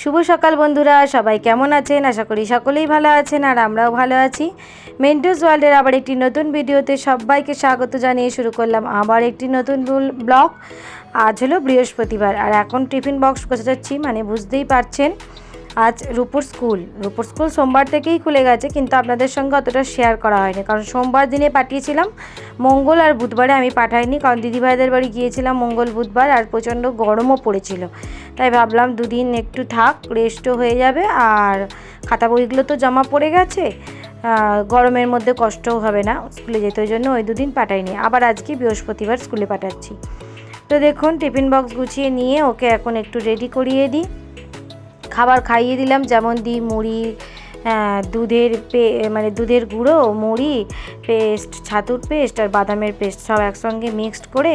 শুভ সকাল বন্ধুরা, সবাই কেমন আছেন? আশা করি সকলেই ভালো আছেন আর আমরাও ভালো আছি। মেন্টোস ওয়ার্ল্ডের আবার একটি নতুন ভিডিওতে সবাইকে স্বাগত জানিয়ে শুরু করলাম আবার একটি নতুন ব্লগ। আজ হলো বৃহস্পতিবার আর এখন টিফিন বক্স গোছাচ্ছি মানে বুঝতেই পারছেন। আজ রূপুর স্কুল। রূপুর স্কুল সোমবার থেকেই খুলে গেছে, কিন্তু আপনাদের সঙ্গে অতটা শেয়ার করা হয়নি। কারণ সোমবার দিনে পাঠিয়েছিলাম, মঙ্গল আর বুধবারে আমি পাঠাইনি। কারণ দিদিভাইদের বাড়ি গিয়েছিলাম মঙ্গল, বুধবার, আর প্রচণ্ড গরমও পড়েছিল। তাই ভাবলাম দুদিন একটু থাক রেস্টও হয়ে যাবে, আর খাতা বইগুলো তো জমা পড়ে গেছে। গরমের মধ্যে কষ্টও হবে না স্কুলে যেতে, ওই জন্য ওই দুদিন পাঠাইনি। আবার আজকে বৃহস্পতিবার স্কুলে পাঠাচ্ছি। তো দেখুন, টিফিন বক্স গুছিয়ে নিয়ে ওকে এখন একটু রেডি করিয়ে দিই। খাবার খাইয়ে দিলাম, যেমন দিই মুড়ি দুধের পে মানে দুধের গুঁড়ো, মুড়ি, পেস্ট, ছাতুর পেস্ট আর বাদামের পেস্ট সব একসঙ্গে মিক্সড করে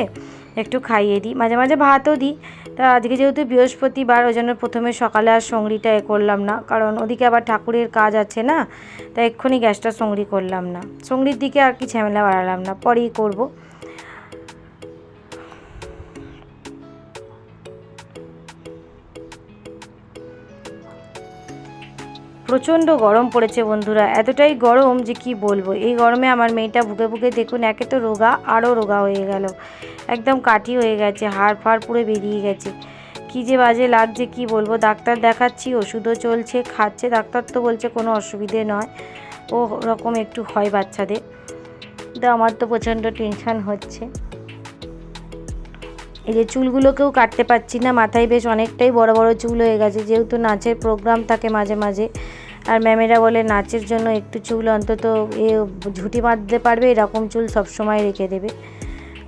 একটু খাইয়ে দিই। মাঝে মাঝে ভাতও দিই। তা আজকে যেহেতু বৃহস্পতিবার, ওই জন্য প্রথমে সকালে আর সঙ্গড়িটা এ করলাম না, কারণ ওদিকে আবার ঠাকুরের কাজ আছে না, তাই এক্ষুনি গ্যাসটা সঙ্গড়ি করলাম না। সঙ্গড়ির দিকে আর কি ঝামেলা বাড়ালাম না, পরেই করব। প্রচণ্ড গরম পড়েছে বন্ধুরা। এতটাই গরম যে কি বলব? এই গরমে আমার মেয়েটা ভুগে ভুগে দেখুন, একে তো রোগা, আরও রোগা হয়ে গেল। একদম কাঠি হয়ে গেছে, হাড় ফাড় পুরো বেরিয়ে গেছে। কি যে বাজে লাগছে, কি বলব? ডাক্তার দেখাচ্ছি, ওষুধও চলছে, খাচ্ছে। ডাক্তার তো বলছে কোনো অসুবিধে নয়। ও রকম একটু হয় বাচ্চাদের। তো আমার তো প্রচণ্ড টেনশান হচ্ছে। এই যে চুলগুলোকেও কাটতে পারছি না, মাথায় বেশ অনেকটাই বড় বড় চুল হয়ে গেছে, যেহেতু নাচের প্রোগ্রাম থাকে মাঝে মাঝে। আর ম্যামেরা বলে নাচের জন্য একটু চুল অন্তত এ ঝুঁটি বাঁধতে পারবে, এরকম চুল সবসময় রেখে দেবে।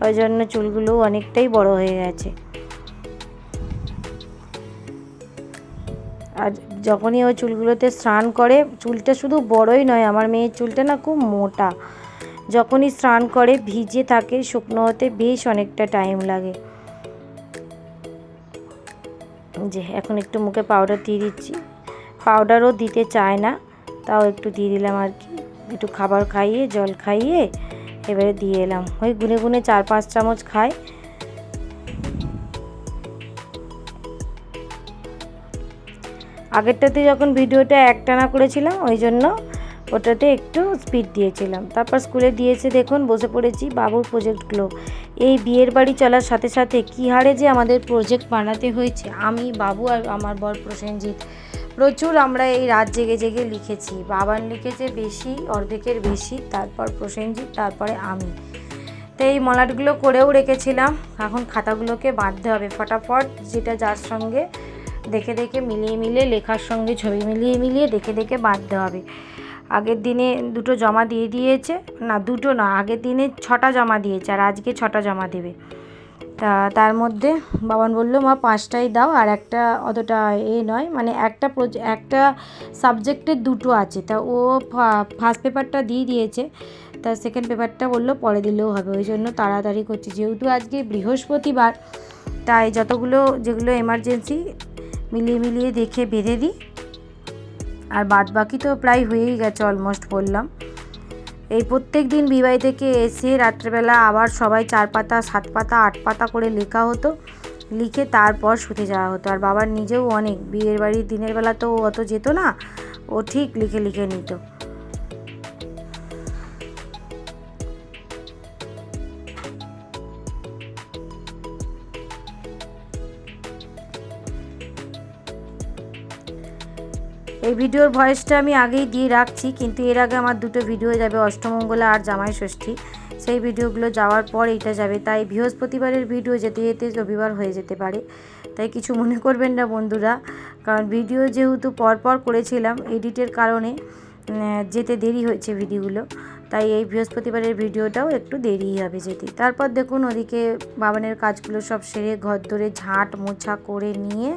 ওই জন্য চুলগুলো অনেকটাই বড় হয়ে গেছে। আর যখনই ওই চুলগুলোতে স্নান করে, চুলটা শুধু বড়ই নয়, আমার মেয়ের চুলটা না খুব মোটা। যখনই স্নান করে, ভিজে থাকে, শুকনো হতে বেশ অনেকটা টাইম লাগে। যে এখন একটু মুখে পাউডার দিয়ে দিচ্ছি। পাউডারও দিতে চায় না, তাও একটু দিয়ে দিলাম আর কি। একটু খাবার খাইয়ে, জল খাইয়ে এবারে দিয়ে এলাম। ওই গুনে গুনে চার পাঁচ চামচ খায় আগেরটাতে যখন ভিডিওটা একটানা করেছিলাম, ওই জন্য ওটাতে একটু স্পিড দিয়েছিলাম। তারপর স্কুলে দিয়েছে, দেখুন, বসে পড়েছি বাবুর প্রজেক্টগুলো এই বিয়ের বাড়ি চলার সাথে সাথে কী হারে যে আমাদের প্রজেক্ট বানাতে হয়েছে। আমি, বাবু আর আমার বর প্রসেনজিৎ। প্রচুর আমরা এই রাত জেগে জেগে লিখেছি। বাবান লিখেছে বেশি, অর্ধেকের বেশি, তারপর প্রসেনজিৎ, তারপরে আমি। তো এই মলাটগুলো করেও রেখেছিলাম। এখন খাতাগুলোকে বাঁধতে হবে ফটাফট, যেটা যার সঙ্গে দেখে দেখে মিলিয়ে মিলিয়ে, লেখার সঙ্গে ছবি মিলিয়ে মিলিয়ে দেখে দেখে বাঁধতে হবে। আগের দিনে দুটো জমা দিয়ে দিয়েছে। না, দুটো না, আগের দিনে ছটা জমা দিয়েছে আর আজকে ছটা জমা দেবে। তা, তার মধ্যে বাবান বলল, মা, পাঁচটাই দাও আর একটা অতটা এ নয়। মানে একটা একটা সাবজেক্টের দুটো আছে। তা, ও ফার্স্ট পেপারটা দিয়ে দিয়েছে। তা, সেকেন্ড পেপারটা বলল, পরে দিলেও হবে। ওই জন্য তাড়াতাড়ি করছি। যেহেতু আজকে বৃহস্পতিবার, তাই যতগুলো, যেগুলো এমার্জেন্সি মিলিয়ে মিলিয়ে দেখে বেঁধে দিই। আর বাদ বাকি তো প্রায় হয়েই গেছে অলমোস্ট বললাম। এই প্রত্যেক দিন বিবাহী থেকে এসে রাত্রেবেলা আবার সবাই চার পাতা, সাত পাতা, আট পাতা করে লেখা হতো, লিখে তারপর শুতে যাওয়া হতো। আর বাবার নিজেও অনেক, বিয়ের বাড়ির দিনের বেলা তো অত যেত না, ও ঠিক লিখে লিখে নিত। ভিডিওর ভয়েসটা আমি আগেই দিয়ে রাখছি, কিন্তু এর আগে আমার দুটো ভিডিও যাবে, অষ্টমঙ্গলা আর জামাই ষষ্ঠী। সেই ভিডিওগুলো যাওয়ার পর এইটা যাবে। তাই বৃহস্পতিবারের ভিডিও যেতে যেতে রবিবার হয়ে যেতে পারে। তাই কিছু মনে করবেন না বন্ধুরা, কারণ ভিডিও যেহেতু পরপর করেছিলাম এডিটের কারণে যেতে দেরি হয়েছে ভিডিওগুলো। তাই এই বৃহস্পতিবারের ভিডিওটাও একটু দেরিই হবে যেতে। তারপর দেখুন ওদিকে বাবানের কাজগুলো সব সেরে ঘর ধরে ঝাঁট মোছা করে নিয়ে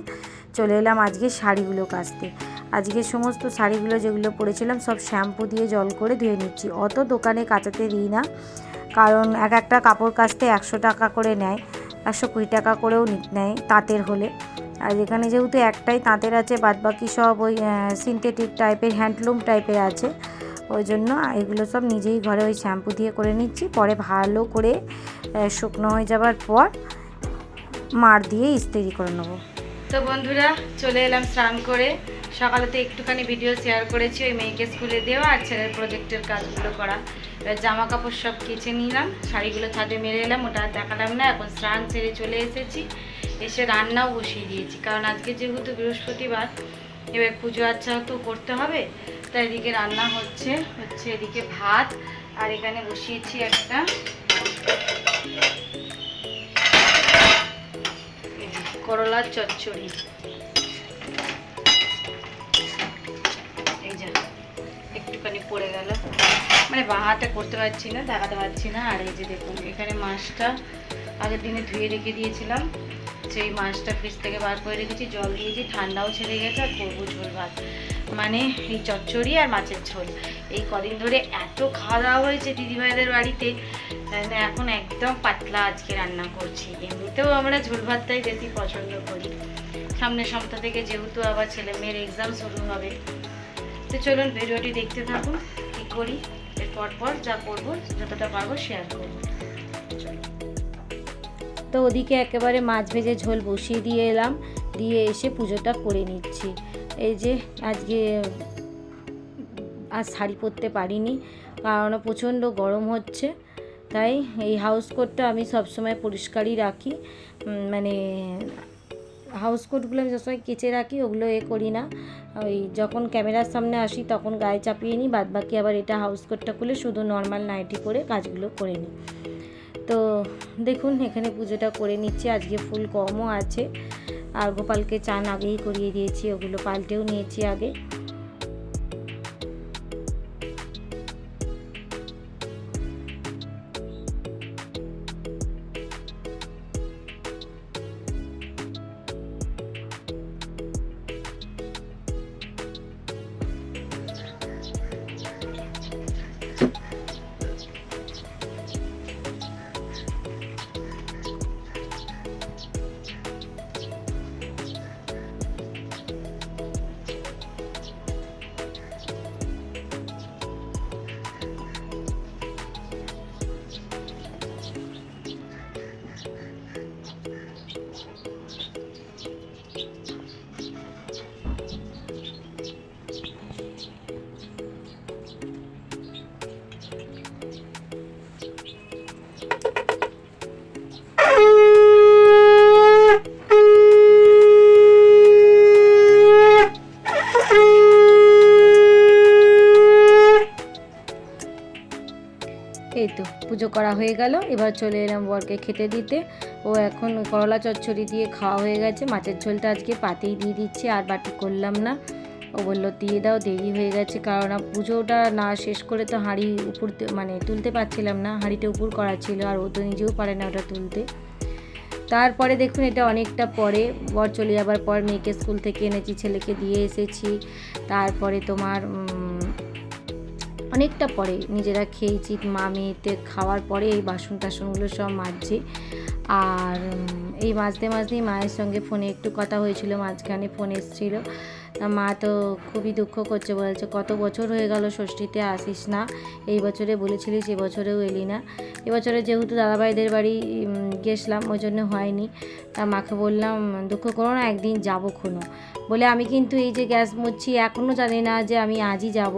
চলে এলাম আজকে শাড়িগুলো কাচতে। আজকে সমস্ত শাড়িগুলো যেগুলো পরেছিলাম সব শ্যাম্পু দিয়ে জল করে ধুয়ে নিচ্ছি। অত দোকানে কাচাতে দিই না, কারণ এক একটা কাপড় কাচতে একশো টাকা করে নেয়, একশো কুড়ি টাকা করেও নেয় তাঁতের হলে। আর এখানে যেহেতু একটাই তাঁতের আছে, বাদবাকি সব ওই সিনথেটিক টাইপের হ্যান্ডলুম টাইপের আছে। ওই জন্য এগুলো সব নিজেই ঘরে ওই শ্যাম্পু দিয়ে করে নিচ্ছি। পরে ভালো করে শুকনো হয়ে যাবার পর মার দিয়ে ইস্ত্রি করে নেব। তো বন্ধুরা, চলে এলাম স্নান করে। সকালে তো একটুখানি ভিডিও শেয়ার করেছি ওই মেয়েকে স্কুলে দেওয়া আর ছেলের প্রজেক্টের কাজগুলো করা। এবার জামা কাপড় সব কেচে নিলাম, শাড়িগুলো ছাদে মেরে এলাম, ওটা দেখালাম না, এখন স্নান সেরে চলে এসেছি। এসে রান্নাও বসিয়ে দিয়েছি, কারণ আজকে যেহেতু বৃহস্পতিবার, এবার পুজো আচ্ছা তো করতে হবে তাই এদিকে রান্না হচ্ছে হচ্ছে এদিকে ভাত, আর এখানে বসিয়েছি একটা করলার চচ্চড়ি। একটুখানি পড়ে গেল। মানে বাঁ হাতে করতে পারছি না, দেখাতে পারছি না। আর এই যে দেখুন, এখানে মাছটা আগের দিনে ধুয়ে রেখে দিয়েছিলাম। সেই মাছটা ফ্রিজ থেকে বার করে রেখেছি, জল দিয়েছি, ঠান্ডাও ছেড়ে গেছে, আর করব ঝোল ভাত। মানে এই চচ্চড়ি আর মাছের ঝোল। এই কদিন ধরে এত খাওয়া দাওয়া হয়েছে দিদিভাইদের বাড়িতে এখন একদম পাতলা আজকে রান্না করছি। এমনিতেও আমরা ঝোল ভাতটাই বেশি পছন্দ করি। সামনের সপ্তাহ থেকে যেহেতু আবার ছেলে মেয়ের এক্সাম শুরু হবে তো চলুন ভিডিওটি দেখতে থাকুন, কী করি এরপর পর যা করব, যতটা পারব শেয়ার করব। তো ওদিকে একেবারে মাছ ভেজে ঝোল বসিয়ে দিয়ে এলাম, দিয়ে এসে পুজোটা করে নিচ্ছি। এই যে আজকে আর শাড়ি পরতে পারিনি, কারণ প্রচণ্ড গরম হচ্ছে। তাই এই হাউস কোটটা আমি সবসময় পরিষ্কারই রাখি মানে হাউস কোটগুলো আমি সবসময় কেচে রাখি, ওগুলো এ করি না। ওই যখন ক্যামেরার সামনে আসি তখন গায়ে চাপিয়ে নিই, বাদ বাকি আবার এটা হাউস কোটটা খুলে শুধু নর্মাল নাইটি করে কাজগুলো করে নিই। তো দেখুন, এখানে পুজোটা করে নিচ্ছি, আজকে ফুল কমও আছে। আর গোপালকে চান আগেই করিয়ে দিয়েছি, ওগুলো পাল্টেও নিয়েছি আগে। এই তো, পুজো করা হয়ে গেল। এবার চলে এলাম বরকে খেতে দিতে। ও এখন করলা চচ্চড়ি দিয়ে খাওয়া হয়ে গেছে। মাছের ঝোলটা আজকে পাতেই দিয়ে দিচ্ছে, আর বাটি করলাম না। ও বলল, দিয়ে দাও, দেরি হয়ে গেছে। কারণ পুজোটা না শেষ করে তো হাঁড়ি উপর মানে তুলতে পারছিলাম না। হাঁড়িটা উপর করা ছিল, আর ও তো নিজেও পারে না ওটা তুলতে। তারপরে দেখুন, এটা অনেকটা পরে। বর চলে যাবার পর মেয়েকে স্কুল থেকে এনেছি, ছেলেকে দিয়ে এসেছি। তারপরে তোমার অনেকটা পরে। নিজেরা খেয়েছি, মা মেয়েতে খাওয়ার পরে এই বাসন টাসনগুলো সব মাজছি। আর এই মাজতে মাজতেই মায়ের সঙ্গে ফোনে একটু কথা হয়েছিল, মাঝখানে ফোন এসেছিল। মা তো খুবই দুঃখ করছে, বলছে, কত বছর হয়ে গেল ষষ্ঠীতে আসিস না? এই বছরে বলেছিলিস এবছরেও এলি না। এবছরে যেহেতু দাদাভাইদের বাড়ি গেছিলাম ওই জন্য হয়নি। তা মাকে বললাম, দুঃখ করো না, একদিন যাব খুনো বলে, আমি কিন্তু এই যে গ্যাস মুছছি এখনও জানি না যে আমি আজই যাব।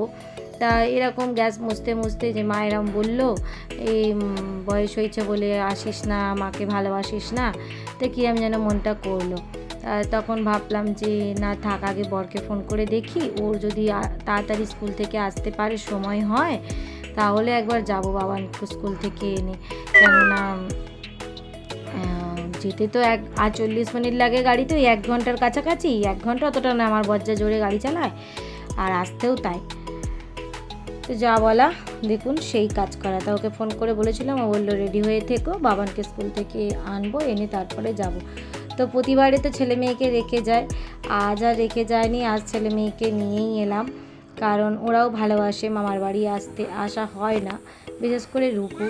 তা এরকম গ্যাস মুছতে মুছতে যে মা এরম বলল এই বয়স হয়েছে বলে আসিস না, মাকে ভালোবাসিস না। তো কিরম যেন মনটা করল। তখন ভাবলাম যে, না, থাক, আগে বরকে ফোন করে দেখি। ওর যদি তাড়াতাড়ি স্কুল থেকে আসতে পারে, সময় হয়, তাহলে একবার যাব বাবা স্কুল থেকে এনে। কেননা যেতে তো এক, আর চল্লিশ মিনিট লাগে গাড়িতে ওই এক ঘণ্টার কাছাকাছি, এক ঘণ্টা অতটা না, আমার বজ্জা জোরে গাড়ি চালায়। আর আসতেও তাই। তো যা বলা দেখুন সেই কাজ করা। তা ওকে ফোন করে বলেছিলাম ও বলল রেডি হয়ে থেকো বাবানকে স্কুল থেকে আনব এনে তারপরে যাব। তো প্রতিবারে তো ছেলে মেয়েকে রেখে যায়। আজ আর রেখে যায়নি আজ ছেলে মেয়েকে নিয়েই এলাম। কারণ ওরাও ভালোবাসে মামার বাড়ি আসতে আসা হয় না বিশেষ করে রুকু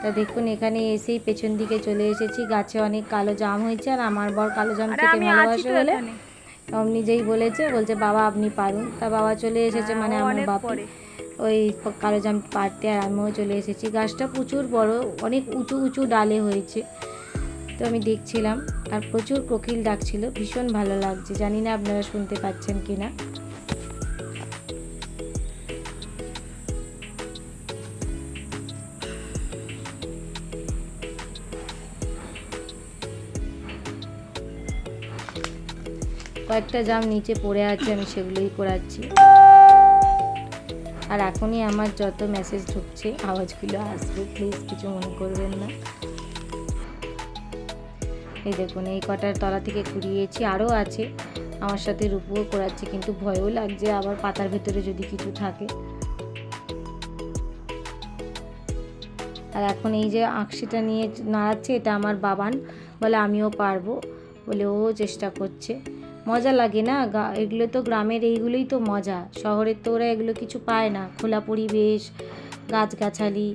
তা দেখুন এখানে এসেই পেছন দিকে চলে এসেছি। গাছে অনেক কালো জাম হয়েছে আর আমার বর কালো জাম খেতে ভালোবাসে বলে নিজেই বলেছে বলছে বাবা আপনি পারুন। তা বাবা চলে এসেছে মানে আমার বাপি ওই কালো জাম পাড়তে আর আমিও চলে এসেছি। গাছটা প্রচুর বড়, অনেক উঁচু উঁচু ডালে হয়েছে। তো আমি দেখছিলাম আর প্রচুর কোকিল ডাকছিল ভীষণ ভালো লাগছে। জানি না আপনারা শুনতে পাচ্ছেন কি না কয়েকটা জাম নিচে পড়ে আছে, আমি সেগুলোই করাচ্ছি আর এখনই আমার যত মেসেজ ঢুকছে, আওয়াজগুলো আসবে প্লিজ কিছু মনে করবেন না। এই দেখুন, এই কটার তলা থেকে কুড়িয়েছি আরও আছে। আমার সাথে রূপুও করাচ্ছে, কিন্তু ভয়ও লাগছে, আবার পাতার ভেতরে যদি কিছু থাকে। আর এখন এই যে আঁকশিটা নিয়ে নাড়াচ্ছে, এটা আমার বাবান। বলে, আমিও পারব। বলে, ও চেষ্টা করছে। মজা লাগে না? এগুলো তো গ্রামের, এইগুলোই তো মজা। শহরের তো ওরা এগুলো কিছু পায় না। খোলা পরিবেশ, গাছগাছালি।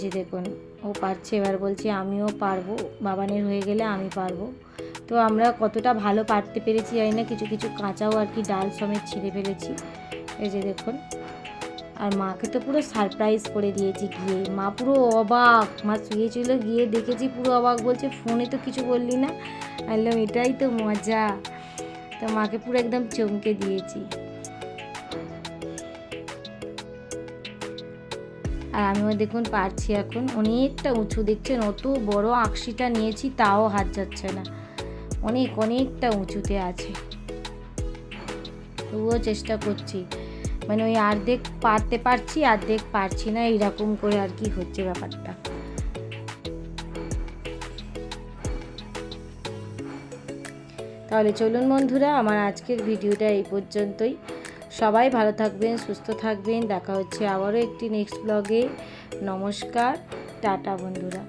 যে দেখুন, ও পারছে। এবার বলছে, আমিও পারব। বাবানের হয়ে গেলে আমি পারব। তো আমরা কতটা ভালো পারতে পেরেছি জানি না। কিছু কিছু কাঁচাও আর কি ডাল সমেত ছিঁড়ে ফেলেছি। এই যে দেখুন। আর মাকে তো পুরো সারপ্রাইজ করে দিয়েছি গিয়ে। মা পুরো অবাক। মা শুয়েছিল গিয়ে দেখেছি পুরো অবাক। বলছে, ফোনে তো কিছু বললি না? বললাম, এটাই তো মজা। তো মাকে পুরো একদম চমকে দিয়েছি। আর আমিও দেখুন পারছি এখন। অনেকটা উঁচু, দেখছেন? অত বড় আকশিটা নিয়েছি, তাও হাত যাচ্ছে না। অনেক, অনেকটা উঁচুতে আছে। তবুও চেষ্টা করছি। মানে ওই অর্ধেক পারতে পারছি, অর্ধেক পারছি না। এইরকম করে আর কি হচ্ছে ব্যাপারটা। তাহলে চলুন বন্ধুরা, আমার আজকের ভিডিওটা এই পর্যন্তই। সবাই ভালো থাকবেন, সুস্থ থাকবেন। দেখা হচ্ছে আবারও একটি নেক্সট ব্লগে নমস্কার, টাটা বন্ধুরা।